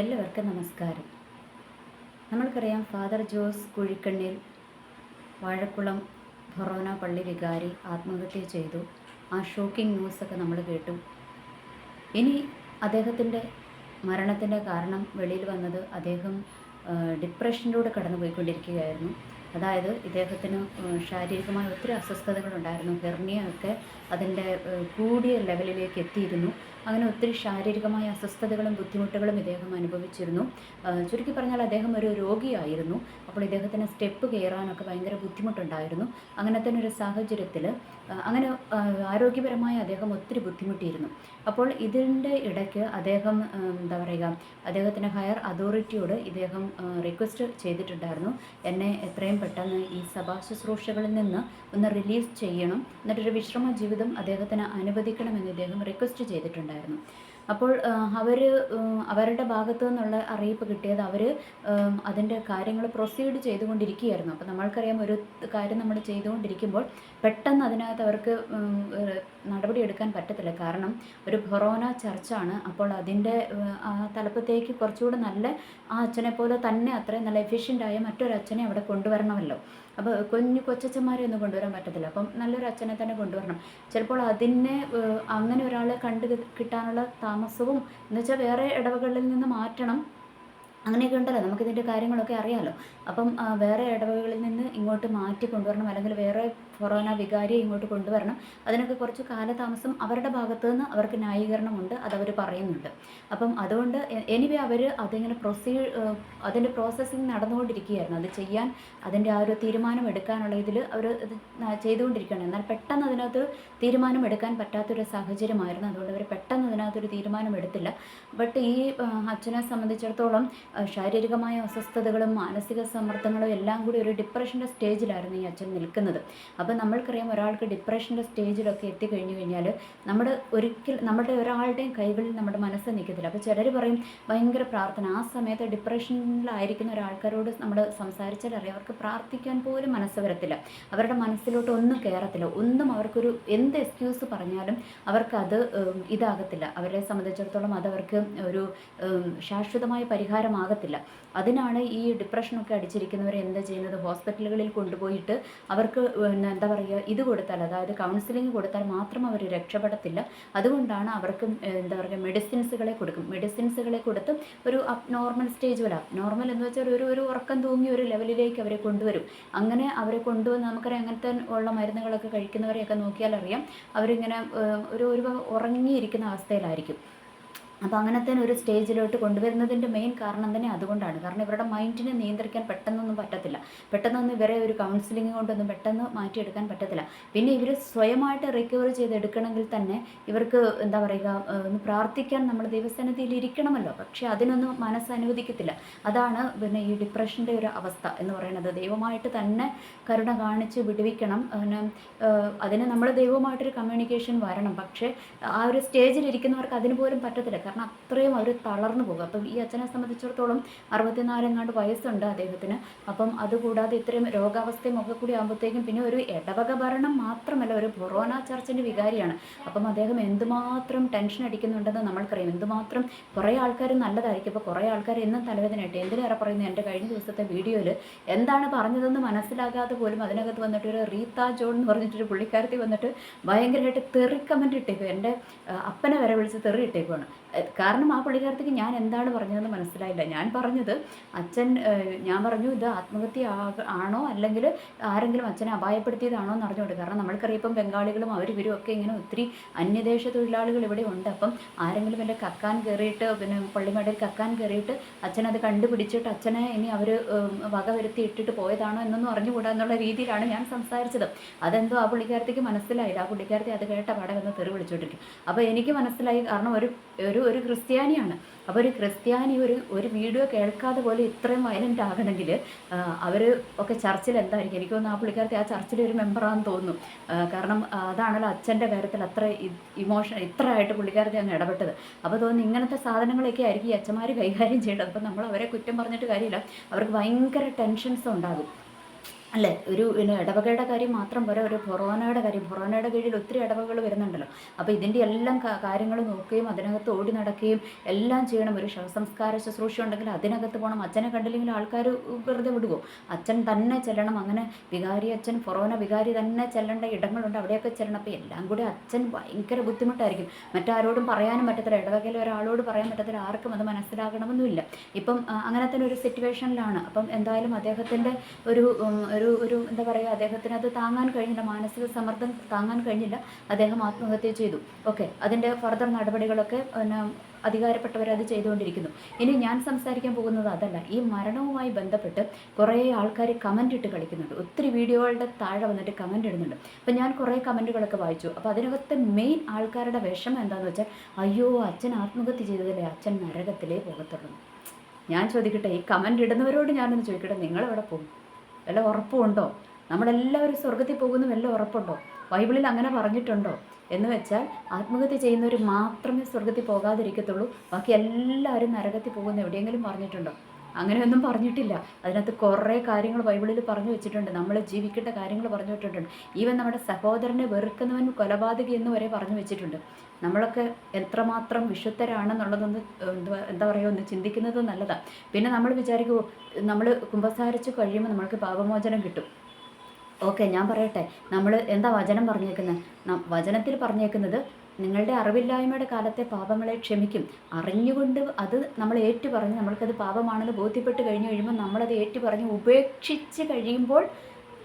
എല്ലാവർക്കും നമസ്കാരം. നമ്മൾക്കറിയാം father Jose Kuzhikkannil Vazhakkulam forane പള്ളി വികാരി ആത്മഹത്യ ചെയ്തു. ആ ഷോക്കിംഗ് ന്യൂസൊക്കെ നമ്മൾ കേട്ടു. ഇനി അദ്ദേഹത്തിന്റെ മരണത്തിന്റെ കാരണം വെളിയിൽ വന്നത് അദ്ദേഹം ഡിപ്രഷനിലൂടെ ഡിപ്രഷനിലൂടെ കടന്നുപോയിക്കൊണ്ടിരിക്കുകയായിരുന്നു. അതായത് ഇദ്ദേഹത്തിന് ശാരീരികമായ ഒത്തിരി അസ്വസ്ഥതകളുണ്ടായിരുന്നു. ഹെർണിയ ഒക്കെ അതിന്റെ കൂടിയ ലെവലിലേക്ക് എത്തിയിരുന്നു. അങ്ങനെ ഒത്തിരി ശാരീരികമായ അസ്വസ്ഥതകളും ബുദ്ധിമുട്ടുകളും ഇദ്ദേഹം അനുഭവിച്ചിരുന്നു. ചുരുക്കി പറഞ്ഞാൽ അദ്ദേഹം ഒരു രോഗിയായിരുന്നു. അപ്പോൾ ഇദ്ദേഹത്തിന് സ്റ്റെപ്പ് കയറാനൊക്കെ ഭയങ്കര ബുദ്ധിമുട്ടുണ്ടായിരുന്നു. അങ്ങനെ തന്നെ ഒരു സാഹചര്യത്തിൽ അങ്ങനെ ആരോഗ്യപരമായി അദ്ദേഹം ഒത്തിരി ബുദ്ധിമുട്ടിയിരുന്നു. അപ്പോൾ ഇതിന്റെ ഇടയ്ക്ക് അദ്ദേഹം എന്താ പറയുക അദ്ദേഹത്തിന്റെ ഹയർ അതോറിറ്റിയോട് ഇദ്ദേഹം റിക്വസ്റ്റ് ചെയ്തിട്ടുണ്ടായിരുന്നു. എന്നെ എത്രയും പെട്ടെന്ന് ഈ സഭാ ശുശ്രൂഷകളിൽ നിന്ന് ഒന്ന് റിലീസ് ചെയ്യണം. എന്നിട്ടൊരു വിശ്രമ ജീവിതം അദ്ദേഹത്തിന് അനുവദിക്കണമെന്ന് ഇദ്ദേഹം റിക്വസ്റ്റ് ചെയ്തിട്ടുണ്ടായിരുന്നു. അപ്പോൾ അവർ അവരുടെ ഭാഗത്തു നിന്നുള്ള അറിയിപ്പ് കിട്ടിയത് അവർ അതിന്റെ കാര്യങ്ങൾ പ്രൊസീഡ് ചെയ്തുകൊണ്ടിരിക്കുകയായിരുന്നു. അപ്പോൾ നമ്മൾക്കറിയാം ഒരു കാര്യം നമ്മൾ ചെയ്തുകൊണ്ടിരിക്കുമ്പോൾ പെട്ടെന്ന് അതിനകത്ത് അവർക്ക് നടപടിയെടുക്കാൻ പറ്റത്തില്ല. കാരണം ഒരു ഫൊറോന ചർച്ചാണ്. അപ്പോൾ അതിന്റെ തലപ്പത്തേക്ക് കുറച്ചുകൂടെ നല്ല ആ അച്ഛനെ പോലെ തന്നെ അത്രയും നല്ല എഫിഷ്യന്റായ മറ്റൊരു അച്ഛനെ അവിടെ കൊണ്ടുവരണമല്ലോ. അപ്പോൾ കുഞ്ഞു കൊച്ചച്ഛന്മാരെ ഒന്നും കൊണ്ടുവരാൻ പറ്റത്തില്ല. അപ്പം നല്ലൊരു അച്ഛനെ തന്നെ കൊണ്ടുവരണം. ചിലപ്പോൾ അതിനെ അങ്ങനെ ഒരാളെ കണ്ട് കിട്ടാനുള്ള താമസവും എന്നുവെച്ചാൽ വേറെ ഇടവകളിൽ നിന്ന് മാറ്റണം. അങ്ങനെയൊക്കെ ഉണ്ടല്ലോ. നമുക്കിതിന്റെ കാര്യങ്ങളൊക്കെ അറിയാമല്ലോ അപ്പം വേറെ ഇടവകളിൽ നിന്ന് ഇങ്ങോട്ട് മാറ്റി കൊണ്ടുവരണം അല്ലെങ്കിൽ വേറെ കൊറോണ വികാരിയെ ഇങ്ങോട്ട് കൊണ്ടുവരണം. അതിനൊക്കെ കുറച്ച് കാലതാമസം അവരുടെ ഭാഗത്തു നിന്ന് അവർക്ക് ന്യായീകരണമുണ്ട് അതവർ പറയുന്നുണ്ട്. അപ്പം അതുകൊണ്ട് എനിവേ അവർ അതിങ്ങനെ പ്രൊസീ അതിന്റെ പ്രോസസ്സിങ് നടന്നുകൊണ്ടിരിക്കുകയായിരുന്നു. അത് ചെയ്യാൻ അതിന്റെ ആ ഒരു തീരുമാനം എടുക്കാനുള്ള ഇതിൽ അവർ ഇത് ചെയ്തുകൊണ്ടിരിക്കുകയാണ്. എന്നാൽ പെട്ടെന്ന് അതിനകത്ത് തീരുമാനം എടുക്കാൻ പറ്റാത്തൊരു സാഹചര്യമായിരുന്നു. അതുകൊണ്ട് അവർ പെട്ടെന്ന് അതിനകത്തൊരു തീരുമാനം എടുത്തില്ല. ബട്ട് ഈ അച്ഛനെ സംബന്ധിച്ചിടത്തോളം ശാരീരികമായ അസ്വസ്ഥതകളും മാനസിക സമ്മർദ്ദങ്ങളും എല്ലാം കൂടി ഒരു ഡിപ്രഷന്റെ സ്റ്റേജിലായിരുന്നു ഈ അച്ഛൻ നിൽക്കുന്നത്. അപ്പോൾ നമ്മൾക്കറിയാം ഒരാൾക്ക് ഡിപ്രഷന്റെ സ്റ്റേജിലൊക്കെ എത്തിക്കഴിഞ്ഞു കഴിഞ്ഞാൽ നമ്മുടെ ഒരിക്കൽ നമ്മുടെ ഒരാളുടെയും കൈകളിൽ നമ്മുടെ മനസ്സ് നിൽക്കത്തില്ല. അപ്പോൾ ചിലർ പറയും ഭയങ്കര പ്രാർത്ഥന. ആ സമയത്ത് ഡിപ്രഷനിലായിരിക്കുന്ന ഒരാൾക്കാരോട് നമ്മൾ സംസാരിച്ചാൽ അറിയാം അവർക്ക് പ്രാർത്ഥിക്കാൻ പോലും മനസ്സ് വരത്തില്ല. അവരുടെ മനസ്സിലോട്ട് ഒന്നും കയറത്തില്ല. ഒന്നും അവർക്കൊരു എന്ത് എക്സ്ക്യൂസ് പറഞ്ഞാലും അവർക്കത് ഇതാകത്തില്ല. അവരെ സംബന്ധിച്ചിടത്തോളം അതവർക്ക് ഒരു ശാശ്വതമായ പരിഹാരമാകത്തില്ല. അതിനാണ് ഈ ഡിപ്രഷനൊക്കെ അടിച്ചിരിക്കുന്നവർ എന്താ ചെയ്യുന്നത്? ഹോസ്പിറ്റലുകളിൽ കൊണ്ടുപോയിട്ട് അവർക്ക് എന്താ പറയുക ഇത് കൊടുത്താൽ അതായത് കൗൺസിലിംഗ് കൊടുത്താൽ മാത്രം അവർ രക്ഷപ്പെടത്തില്ല. അതുകൊണ്ടാണ് അവർക്ക് എന്താ പറയുക മെഡിസിൻസുകളെ കൊടുക്കും. മെഡിസിൻസുകളെ കൊടുത്ത് ഒരു നോർമൽ സ്റ്റേജ് വരെ നോർമൽ എന്ന് വെച്ചാൽ ഒരു ഒരു ഉറക്കം തൂങ്ങിയ ഒരു ലെവലിലേക്ക് അവരെ കൊണ്ടുവരും. അങ്ങനെ അവരെ കൊണ്ടുവന്ന് നമുക്കറിയാം അങ്ങനത്തെ ഉള്ള മരുന്നുകളൊക്കെ കഴിക്കുന്നവരെയൊക്കെ നോക്കിയാൽ അറിയാം അവരിങ്ങനെ ഒരു ഒരു ഉറങ്ങിയിരിക്കുന്ന അവസ്ഥയിലായിരിക്കും. അപ്പോൾ അങ്ങനത്തെ ഒരു സ്റ്റേജിലോട്ട് കൊണ്ടുവരുന്നതിന്റെ മെയിൻ കാരണം തന്നെ അതുകൊണ്ടാണ്. കാരണം ഇവരുടെ മൈൻഡിനെ നിയന്ത്രിക്കാൻ പെട്ടെന്നൊന്നും പറ്റത്തില്ല. പെട്ടെന്നൊന്നും ഇവരെ ഒരു കൗൺസിലിംഗ് കൊണ്ടൊന്നും പെട്ടെന്ന് മാറ്റിയെടുക്കാൻ പറ്റത്തില്ല. പിന്നെ ഇവർ സ്വയമായിട്ട് റിക്കവർ ചെയ്തെടുക്കണമെങ്കിൽ തന്നെ ഇവർക്ക് എന്താ പറയുക ഒന്ന് പ്രാർത്ഥിക്കാൻ നമ്മൾ ദൈവസന്നിധിയിൽ ഇരിക്കണമല്ലോ. പക്ഷേ അതിനൊന്നും മനസ്സ് അനുവദിക്കത്തില്ല. അതാണ് പിന്നെ ഈ ഡിപ്രഷന്റെ ഒരു അവസ്ഥ എന്ന് പറയുന്നത്. ദൈവമായിട്ട് തന്നെ കരുണ കാണിച്ച് വിടുവിക്കണം. പിന്നെ അതിന് നമ്മൾ ദൈവമായിട്ടൊരു കമ്മ്യൂണിക്കേഷൻ വരണം. പക്ഷേ ആ ഒരു സ്റ്റേജിൽ ഇരിക്കുന്നവർക്ക് അതിന് പോലും പറ്റത്തില്ല. കാരണം അത്രയും അവർ തളർന്നു പോകും. അപ്പം ഈ അച്ഛനെ സംബന്ധിച്ചിടത്തോളം അറുപത്തിനാലെങ്ങാണ്ട് വയസ്സുണ്ട് അദ്ദേഹത്തിന്. അപ്പം അതുകൂടാതെ ഇത്രയും രോഗാവസ്ഥയും ഒക്കെ കൂടി ആകുമ്പോഴത്തേക്കും പിന്നെ ഒരു ഇടവക ഭരണം മാത്രമല്ല ഒരു കൊറോണ ചർച്ചിന്റെ വികാരിയാണ്. അപ്പം അദ്ദേഹം എന്തുമാത്രം ടെൻഷൻ അടിക്കുന്നുണ്ടെന്ന് നമ്മൾക്കറിയാം. എന്തുമാത്രം കുറേ ആൾക്കാർ നല്ലതായിരിക്കും. അപ്പോൾ കുറേ ആൾക്കാർ എന്നും തലവേദനയായിട്ട്. എന്തിനേറെ പറയുന്നത് എന്റെ കഴിഞ്ഞ ദിവസത്തെ വീഡിയോയിൽ എന്താണ് പറഞ്ഞതെന്ന് മനസ്സിലാകാതെ പോലും അതിനകത്ത് വന്നിട്ട് ഒരു റീത്ത ജോൺ എന്ന് പറഞ്ഞിട്ടൊരു പുള്ളിക്കാരത്തി വന്നിട്ട് ഭയങ്കരമായിട്ട് തെറി കമന്റ് ഇട്ടേക്കും എന്റെ അപ്പനെ വരെ വിളിച്ച് തെറി ഇട്ടേക്കുവാണ്. കാരണം ആ പുള്ളിക്കാരത്തേക്ക് ഞാൻ എന്താണ് പറഞ്ഞതെന്ന് മനസ്സിലായില്ല. ഞാൻ പറഞ്ഞത് അച്ഛൻ ഞാൻ പറഞ്ഞു ഇത് ആത്മഹത്യ ആണോ അല്ലെങ്കിൽ ആരെങ്കിലും അച്ഛനെ അപായപ്പെടുത്തിയതാണോ എന്ന് അറിഞ്ഞുകൊണ്ട്. കാരണം നമ്മൾക്കറിയാം ഇപ്പം ബംഗാളികളും അവർ ഇവരും ഒക്കെ ഇങ്ങനെ ഒത്തിരി അന്യദേശ തൊഴിലാളികൾ ഇവിടെ ഉണ്ട്. അപ്പം ആരെങ്കിലും എന്റെ കക്കാൻ കയറിയിട്ട് പിന്നെ പള്ളിമേടയിൽ കക്കാൻ കയറിയിട്ട് അച്ഛനത് കണ്ടുപിടിച്ചിട്ട് അച്ഛനെ ഇനി അവർ വക വരുത്തി ഇട്ടിട്ട് പോയതാണോ എന്നൊന്നും അറിഞ്ഞുകൂടാ എന്നുള്ള രീതിയിലാണ് ഞാൻ സംസാരിച്ചത്. അതെന്തോ ആ പുള്ളിക്കാരത്തേക്ക് മനസ്സിലായില്ല. ആ പുള്ളിക്കാരത്തെ അത് കേട്ട പാടെ വന്ന് തെറി വിളിച്ചോണ്ടിരിക്കും. അപ്പോൾ എനിക്ക് മനസ്സിലായി. കാരണം ഒരു ഒരു ഒരു ക്രിസ്ത്യാനിയാണ്. അപ്പോൾ ഒരു ക്രിസ്ത്യാനി ഒരു ഒരു വീഡിയോ കേൾക്കാതെ പോലെ ഇത്രയും വയലന്റ് ആകണമെങ്കിൽ അവർ ഒക്കെ ചർച്ചിൽ എന്തായിരിക്കും? എനിക്ക് തോന്നുന്നു ആ പുള്ളിക്കാരത്തെ ആ ചർച്ചിലെ ഒരു മെമ്പറാണെന്ന് തോന്നുന്നു. കാരണം അതാണല്ലോ അച്ഛന്റെ കാര്യത്തിൽ അത്ര ഇമോഷൻ ഇത്രയായിട്ട് പുള്ളിക്കാരത്തെ അങ്ങ് ഇടപെട്ടത്. അപ്പോൾ തോന്നുന്നു ഇങ്ങനത്തെ സാധനങ്ങളൊക്കെ ആയിരിക്കും ഈ അച്ഛന്മാർ കൈകാര്യം ചെയ്യേണ്ടത്. അപ്പോൾ നമ്മൾ അവരെ കുറ്റം പറഞ്ഞിട്ട് കാര്യമില്ല. അവർക്ക് ഭയങ്കര ടെൻഷൻസ് ഉണ്ടാകും. അല്ലേ? ഒരു പിന്നെ ഇടവകയുടെ കാര്യം മാത്രം പോരാ ഒരു ഫൊറോനയുടെ കാര്യം. ഫൊറോനയുടെ കീഴിൽ ഒത്തിരി ഇടവകകൾ വരുന്നുണ്ടല്ലോ. അപ്പോൾ ഇതിന്റെ എല്ലാം കാര്യങ്ങൾ നോക്കുകയും അതിനകത്ത് ഓടി നടക്കുകയും എല്ലാം ചെയ്യണം. ഒരു ശവസംസ്കാര ശുശ്രൂഷ ഉണ്ടെങ്കിൽ അതിനകത്ത് പോകണം അച്ഛനെ കണ്ടില്ലെങ്കിൽ ആൾക്കാർ വെറുതെ വിടുവോ? അച്ഛൻ തന്നെ ചെല്ലണം. അങ്ങനെ വികാരി അച്ഛൻ ഫൊറോന വികാരി തന്നെ ചെല്ലേണ്ട ഇടങ്ങളുണ്ട്. അവിടെയൊക്കെ ചെല്ലണം. അപ്പോൾ എല്ലാം കൂടി അച്ഛൻ ഭയങ്കര ബുദ്ധിമുട്ടായിരിക്കും. മറ്റാരോടും പറയാനും പറ്റത്തില്ല. ഇടവകയിൽ ഒരാളോട് പറയാൻ പറ്റത്തില്ല. ആർക്കും അത് മനസ്സിലാകണമെന്നുമില്ല. ഇപ്പം തന്നെ ഒരു സിറ്റുവേഷനിലാണ് അപ്പം എന്തായാലും അദ്ദേഹത്തിന്റെ ഒരു ഒരു ഒരു എന്താ പറയുക അദ്ദേഹത്തിന് അത് താങ്ങാൻ കഴിഞ്ഞില്ല മാനസിക സമ്മർദ്ദം താങ്ങാൻ കഴിഞ്ഞില്ല അദ്ദേഹം ആത്മഹത്യ ചെയ്തു. ഓക്കെ അതിന്റെ ഫർദർ നടപടികളൊക്കെ പിന്നെ അധികാരപ്പെട്ടവരത് ചെയ്തുകൊണ്ടിരിക്കുന്നു. ഇനി ഞാൻ സംസാരിക്കാൻ പോകുന്നത് അതല്ല. ഈ മരണവുമായി ബന്ധപ്പെട്ട് കുറേ ആൾക്കാർ കമന്റ് ഇട്ട് കളിക്കുന്നുണ്ട്. ഒത്തിരി വീഡിയോകളുടെ താഴെ വന്നിട്ട് കമന്റ് ഇടുന്നുണ്ട്. അപ്പം ഞാൻ കുറേ കമന്റുകളൊക്കെ വായിച്ചു. അപ്പോൾ അതിനകത്ത് മെയിൻ ആൾക്കാരുടെ വിഷമം എന്താണെന്ന് വെച്ചാൽ അയ്യോ അച്ഛൻ ആത്മഹത്യ ചെയ്തതല്ലേ? അച്ഛൻ നരകത്തിലേ പോകത്തുള്ളൂ. ഞാൻ ചോദിക്കട്ടെ ഈ കമന്റ് ഇടുന്നവരോട് ഞാനൊന്ന് ചോദിക്കട്ടെ? നിങ്ങളെവിടെ പോകും? വല്ല ഉറപ്പുണ്ടോ നമ്മളെല്ലാവരും സ്വർഗത്തിൽ പോകുന്ന വല്ല ഉറപ്പുണ്ടോ? ബൈബിളിൽ അങ്ങനെ പറഞ്ഞിട്ടുണ്ടോ? എന്ന് വെച്ചാൽ ആത്മഹത്യ ചെയ്യുന്നവർ മാത്രമേ സ്വർഗത്തിൽ പോകാതിരിക്കത്തുള്ളൂ. ബാക്കി എല്ലാവരും നരകത്തിൽ പോകുന്ന എവിടെയെങ്കിലും പറഞ്ഞിട്ടുണ്ടോ? അങ്ങനെയൊന്നും പറഞ്ഞിട്ടില്ല. അതിനകത്ത് കുറേ കാര്യങ്ങൾ ബൈബിളിൽ പറഞ്ഞു വെച്ചിട്ടുണ്ട്. നമ്മൾ ജീവിക്കേണ്ട കാര്യങ്ങൾ പറഞ്ഞു വെച്ചിട്ടുണ്ട് ഈവൻ നമ്മുടെ സഹോദരനെ വെറുക്കുന്നവൻ കൊലപാതകി എന്ന് വരെ പറഞ്ഞു വെച്ചിട്ടുണ്ട്. നമ്മളൊക്കെ എത്രമാത്രം വിശുദ്ധരാണെന്നുള്ളതൊന്ന് എന്താ എന്താ പറയുക ഒന്ന് ചിന്തിക്കുന്നത് നല്ലതാണ് പിന്നെ നമ്മൾ വിചാരിക്കുമോ നമ്മൾ കുമ്പസാരിച്ച് കഴിയുമ്പോൾ നമ്മൾക്ക് പാപമോചനം കിട്ടും. ഓക്കെ ഞാൻ പറയട്ടെ. നമ്മൾ എന്താ വചനം പറഞ്ഞേക്കുന്നത് വചനത്തിൽ പറഞ്ഞേക്കുന്നത് നിങ്ങളുടെ അറിവില്ലായ്മയുടെ കാലത്തെ പാപങ്ങളെ ക്ഷമിക്കും. അറിഞ്ഞുകൊണ്ട് അത് നമ്മൾ ഏറ്റു പറഞ്ഞ് നമ്മൾക്കത് പാപമാണെന്ന് ബോധ്യപ്പെട്ട് കഴിഞ്ഞ് കഴിയുമ്പോൾ നമ്മളത് ഏറ്റു പറഞ്ഞ് ഉപേക്ഷിച്ച് കഴിയുമ്പോൾ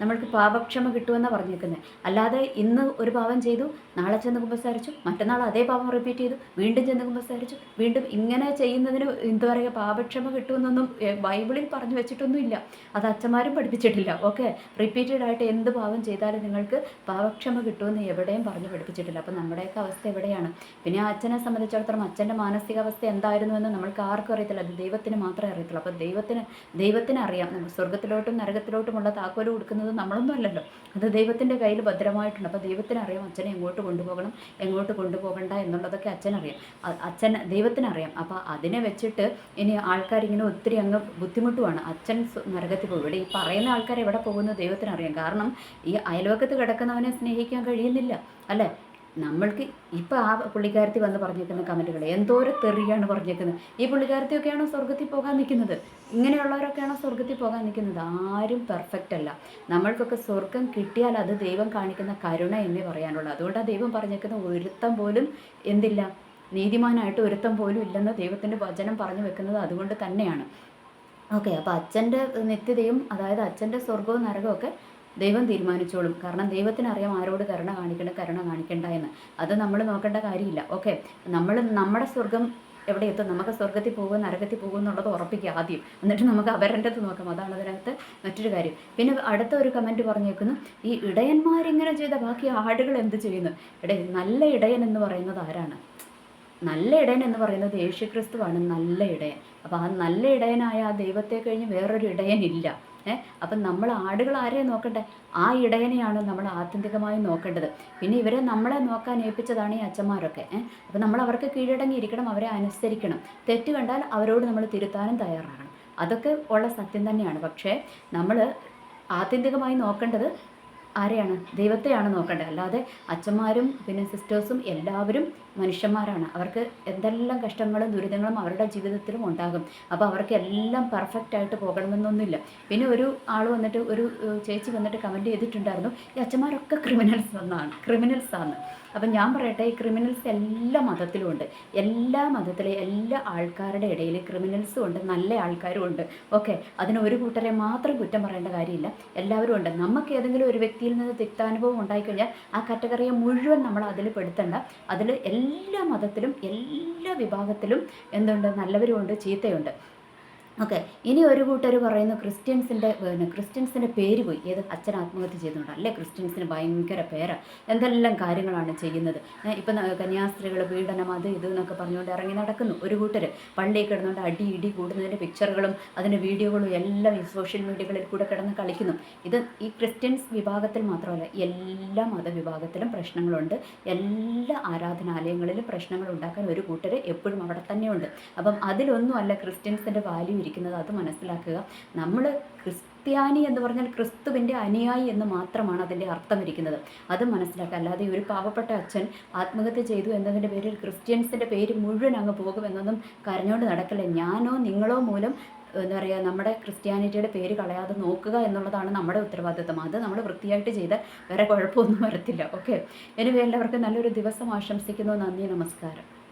നമ്മൾക്ക് പാപക്ഷമ കിട്ടുമെന്നാണ് പറഞ്ഞേക്കുന്നത് അല്ലാതെ ഇന്ന് ഒരു പാപം ചെയ്തു നാളെ ചെന്ന് കുമ്പസാരിച്ചു. മറ്റന്നാൾ അതേ പാപം റിപ്പീറ്റ് ചെയ്തു. വീണ്ടും ചെന്ന് കുമ്പസാരിച്ചു. വീണ്ടും ഇങ്ങനെ ചെയ്യുന്നതിന് എന്താ പറയുക പാപക്ഷമ കിട്ടുമെന്നൊന്നും ബൈബിളിൽ പറഞ്ഞു വെച്ചിട്ടൊന്നുമില്ല. അത് അച്ഛന്മാരും പഠിപ്പിച്ചിട്ടില്ല. ഓക്കെ? റിപ്പീറ്റഡ് ആയിട്ട് എന്ത് പാപം ചെയ്താലും നിങ്ങൾക്ക് പാപക്ഷമ കിട്ടുമെന്ന് എവിടെയും പറഞ്ഞു പഠിപ്പിച്ചിട്ടില്ല. അപ്പം നമ്മുടെയൊക്കെ അവസ്ഥ എവിടെയാണ്? പിന്നെ ആ അച്ഛനെ സംബന്ധിച്ചിടത്തോളം അച്ഛന്റെ മാനസികാവസ്ഥ എന്തായിരുന്നു എന്ന് നമ്മൾക്ക് ആർക്കും അറിയത്തില്ല. അത് ദൈവത്തിന് മാത്രമേ അറിയത്തുള്ളൂ. അപ്പോൾ ദൈവത്തിന് ദൈവത്തിന് അറിയാം. നമ്മൾ സ്വർഗത്തിലോട്ടും നരകത്തിലോട്ടുമുള്ള താക്കോൽ കൊടുക്കുന്നത് നമ്മളൊന്നും അല്ലല്ലോ. അത് ദൈവത്തിന്റെ കയ്യിൽ ഭദ്രമായിട്ടുണ്ട്. അപ്പോൾ ദൈവത്തിനറിയാം അച്ഛനെ എങ്ങോട്ട് കൊണ്ടുപോകണം എങ്ങോട്ട് കൊണ്ടുപോകണ്ട എന്നുള്ളതൊക്കെ അച്ഛനറിയാം. അച്ഛൻ ദൈവത്തിനറിയാം. അപ്പോൾ അതിനെ വെച്ചിട്ട് ഇനി ആൾക്കാരിങ്ങനെ ഒത്തിരി അങ്ങ് ബുദ്ധിമുട്ടുമാണ് അച്ഛൻ നരകത്തിൽ പോകും. ഇവിടെ ഈ പറയുന്ന ആൾക്കാർ എവിടെ പോകുന്നു ദൈവത്തിനറിയാം. കാരണം ഈ അയൽവക്കത്ത് കിടക്കുന്നവനെ സ്നേഹിക്കാൻ കഴിയുന്നില്ല അല്ലേ? നമ്മൾക്ക് ഇപ്പോൾ ആ പുള്ളിക്കാരത്തി വന്ന് പറഞ്ഞേക്കുന്ന കമന്റുകൾ എന്തോരം തെറിയാണ് പറഞ്ഞേക്കുന്നത്. ഈ പുള്ളിക്കാരത്തിയൊക്കെയാണോ സ്വർഗത്തിൽ പോകാൻ നിൽക്കുന്നത്? ഇങ്ങനെയുള്ളവരൊക്കെയാണോ സ്വർഗത്തിൽ പോകാൻ നിൽക്കുന്നത്? ആരും പെർഫെക്റ്റ് അല്ല. നമ്മൾക്കൊക്കെ സ്വർഗം കിട്ടിയാൽ അത് ദൈവം കാണിക്കുന്ന കരുണ എന്നേ പറയാനുള്ളൂ. അതുകൊണ്ടാണ് ദൈവം പറഞ്ഞേക്കുന്ന ഒരുത്തം പോലും എന്തില്ല? നീതിമാനായിട്ട് ഒരുത്തം പോലും ഇല്ലെന്ന് ദൈവത്തിന്റെ വചനം പറഞ്ഞു വെക്കുന്നത് അതുകൊണ്ട് തന്നെയാണ്. ഓക്കെ അപ്പോൾ അച്ഛന്റെ നിത്യതയും അതായത് അച്ഛന്റെ സ്വർഗവും നരകവും ഒക്കെ ദൈവം തീരുമാനിച്ചോളും. കാരണം ദൈവത്തിന് അറിയാം ആരോട് കരുണ കാണിക്കേണ്ട കരുണ കാണിക്കേണ്ട എന്ന്. അത് നമ്മൾ നോക്കേണ്ട കാര്യമില്ല. ഓക്കെ. നമ്മൾ നമ്മുടെ സ്വർഗം എവിടെ എത്തും? നമുക്ക് സ്വർഗത്തിൽ പോകും നരകത്തിൽ പോകും എന്നുള്ളത് ഉറപ്പിക്കുക ആദ്യം. എന്നിട്ട് നമുക്ക് അവരന്റെത് നോക്കാം. അതാണ് അതിനകത്ത് മറ്റൊരു കാര്യം. പിന്നെ അടുത്ത ഒരു കമന്റ് പറഞ്ഞേക്കുന്നു. ഈ ഇടയന്മാരിങ്ങനെ ചെയ്ത ബാക്കി ആടുകൾ എന്ത് ചെയ്യുന്നു? ഇടയ നല്ല ഇടയൻ എന്ന് പറയുന്നത് ആരാണ്? നല്ല ഇടയൻ എന്ന് പറയുന്നത് യേശുക്രിസ്തുവാണ് നല്ല ഇടയൻ. അപ്പോൾ ആ നല്ല ഇടയനായ ആ ദൈവത്തെ കഴിഞ്ഞ് വേറൊരു ഇടയനില്ല ഏഹ് അപ്പം നമ്മൾ ആടുകൾ ആരെയും നോക്കണ്ടേ? ആ ഇടയനെയാണ് നമ്മൾ ആത്യന്തികമായി നോക്കേണ്ടത്. പിന്നെ ഇവരെ നമ്മളെ നോക്കാൻ ഏൽപ്പിച്ചതാണ് ഈ അച്ഛന്മാരൊക്കെ ഏഹ് അപ്പം നമ്മൾ അവർക്ക് കീഴടങ്ങിയിരിക്കണം അവരെ അനുസരിക്കണം. തെറ്റ് കണ്ടാൽ അവരോട് നമ്മൾ തിരുത്താനും തയ്യാറാകണം. അതൊക്കെ ഉള്ള സത്യം തന്നെയാണ്. പക്ഷേ നമ്മൾ ആത്യന്തികമായി നോക്കേണ്ടത് ആരെയാണ്? ദൈവത്തെയാണ് നോക്കേണ്ടത്. അല്ലാതെ അച്ഛന്മാരും പിന്നെ സിസ്റ്റേഴ്സും എല്ലാവരും മനുഷ്യന്മാരാണ്. അവർക്ക് എന്തെല്ലാം കഷ്ടങ്ങളും ദുരിതങ്ങളും അവരുടെ ജീവിതത്തിലും ഉണ്ടാകും. അപ്പോൾ അവർക്ക് എല്ലാം പെർഫെക്റ്റ് ആയിട്ട് പോകണമെന്നൊന്നുമില്ല. പിന്നെ ഒരു ആൾ വന്നിട്ട് ഒരു ചേച്ചി വന്നിട്ട് കമന്റ് ചെയ്തിട്ടുണ്ടായിരുന്നു. ഈ അച്ഛന്മാരൊക്കെ ക്രിമിനൽസ് എന്നാണ്. ക്രിമിനൽസ് ആണ്. അപ്പം ഞാൻ പറയട്ടെ ഈ ക്രിമിനൽസ് എല്ലാ മതത്തിലും ഉണ്ട്. എല്ലാ മതത്തിലെ എല്ലാ ആൾക്കാരുടെ ഇടയിൽ ക്രിമിനൽസും ഉണ്ട് നല്ല ആൾക്കാരും ഉണ്ട്. ഓക്കെ? അതിന് ഒരു കൂട്ടരെ മാത്രം കുറ്റം പറയേണ്ട കാര്യമില്ല. എല്ലാവരും ഉണ്ട്. നമുക്ക് ഏതെങ്കിലും ഒരു വ്യക്തിയിൽ നിന്ന് തിക്താനുഭവം ഉണ്ടായിക്കഴിഞ്ഞാൽ ആ കാറ്റഗറിയെ മുഴുവൻ നമ്മൾ അതിൽ പെടുത്തണ്ട. അതിൽ എല്ലാ മതത്തിലും എല്ലാ വിഭാഗത്തിലും എന്തുണ്ട്? നല്ലവരുമുണ്ട് ചീത്തയുണ്ട്. ഓക്കെ. ഇനി ഒരു കൂട്ടർ പറയുന്നു ക്രിസ്ത്യൻസിന്റെ ക്രിസ്ത്യൻസിന്റെ പേര് പോയി. ഏത് അച്ഛൻ ആത്മഹത്യ ചെയ്യുന്നുണ്ട് അല്ലേ? ക്രിസ്ത്യൻസിന് ഭയങ്കര പേരാണ് എന്തെല്ലാം കാര്യങ്ങളാണ് ചെയ്യുന്നത്? ഇപ്പം കന്യാസ്ത്രീകൾ പീഡനം അത് ഇത് എന്നൊക്കെ പറഞ്ഞുകൊണ്ട് ഇറങ്ങി നടക്കുന്നു. ഒരു കൂട്ടർ പള്ളിയിൽ കിടന്നുകൊണ്ട് അടി ഇടി കൂടുന്നതിന്റെ പിക്ചറുകളും അതിന്റെ വീഡിയോകളും എല്ലാം ഈ സോഷ്യൽ മീഡിയകളിൽ കൂടെ കിടന്ന് കളിക്കുന്നു. ഇത് ഈ ക്രിസ്ത്യൻസ് വിഭാഗത്തിൽ മാത്രമല്ല എല്ലാ മതവിഭാഗത്തിലും പ്രശ്നങ്ങളുണ്ട്. എല്ലാ ആരാധനാലയങ്ങളിലും പ്രശ്നങ്ങൾ ഉണ്ടാക്കാൻ ഒരു കൂട്ടർ എപ്പോഴും അവിടെ തന്നെയുണ്ട്. അപ്പം അതിലൊന്നും അല്ല ക്രിസ്ത്യൻസിന്റെ വാല്യൂ ഇരിക്കുന്നത് അത് മനസ്സിലാക്കുക. നമ്മൾ ക്രിസ്ത്യാനി എന്ന് പറഞ്ഞാൽ ക്രിസ്തുവിന്റെ അനുയായി എന്ന് മാത്രമാണ് അതിന്റെ അർത്ഥം ഇരിക്കുന്നത്. അത് മനസ്സിലാക്കുക. അല്ലാതെ ഒരു പാവപ്പെട്ട അച്ഛൻ ആത്മഹത്യ ചെയ്തു എന്നതിന്റെ പേരിൽ ക്രിസ്ത്യൻസിന്റെ പേര് മുഴുവൻ അങ്ങ് പോകുമെന്നൊന്നും കരഞ്ഞുകൊണ്ട് നടക്കില്ല. ഞാനോ നിങ്ങളോ മൂലം എന്താ പറയുക നമ്മുടെ ക്രിസ്ത്യാനിറ്റിയുടെ പേര് കളയാതെ നോക്കുക എന്നുള്ളതാണ് നമ്മുടെ ഉത്തരവാദിത്വം. അത് നമ്മൾ വൃത്തിയായിട്ട് ചെയ്താൽ വേറെ കുഴപ്പമൊന്നും വരത്തില്ല. ഓക്കെ? എനിവേ എല്ലാവർക്കും നല്ലൊരു ദിവസം ആശംസിക്കുന്നു. നന്ദി നമസ്കാരം.